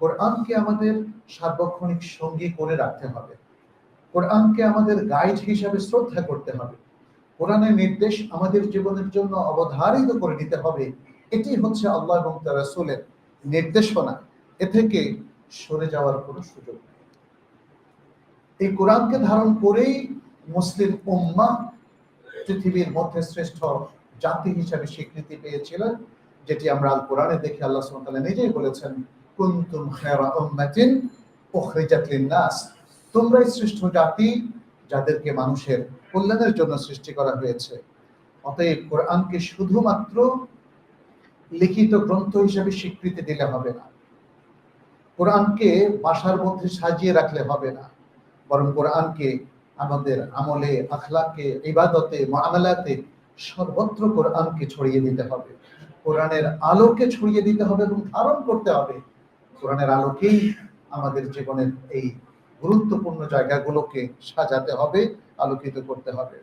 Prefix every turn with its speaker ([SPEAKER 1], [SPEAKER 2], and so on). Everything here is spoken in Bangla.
[SPEAKER 1] কোরআনকে আমাদের সার্বক্ষণিক সঙ্গী করে রাখতে হবে। কোরআনকে আমাদের গাইড হিসাবে শ্রদ্ধা করতে হবে। কোরআনের নির্দেশ আমাদের জীবনের জন্য অবধারিত করে নিতে হবে। এটি হচ্ছে আল্লাহ এবং তার রাসূলের নির্দেশনা। এ থেকে সরে যাওয়ার কোনো সুযোগ নেই। এই কোরআনকে ধারণ করেই মুসলিম উম্মাহ পৃথিবীর মধ্যে শ্রেষ্ঠ জাতি হিসাবে স্বীকৃতি পেয়েছিলেন, যেটি আমরা আল কোরআনে দেখি আল্লাহ সুবহানাহু নিজেই বলেছেন খায়রা উম্মাতিন উখরিজাত তোমরাই শ্রেষ্ঠ জাতি যাদেরকে মানুষের কল্যাণের জন্য সৃষ্টি করা হয়েছে। অতএব কোরআনকে শুধুমাত্র লিখিত গ্রন্থ হিসেবে স্বীকৃতি দিলে হবে না। কোরআনকে বাসার মধ্যে সাজিয়ে রাখলে হবে না। বরং কোরআনকে আমাদের আমলে, আখলাকে, ইবাদতে, মামলাতে সর্বত্র কোরআনকে ছড়িয়ে দিতে হবে। কোরআনের আলোকে ছড়িয়ে দিতে হবে এবং ধারণ করতে হবে। কোরআনের আলোকেই আমাদের জীবনের এই গুরুত্বপূর্ণ জায়গাগুলোকে সাজাতে হবে আলোকিত করতে হবে।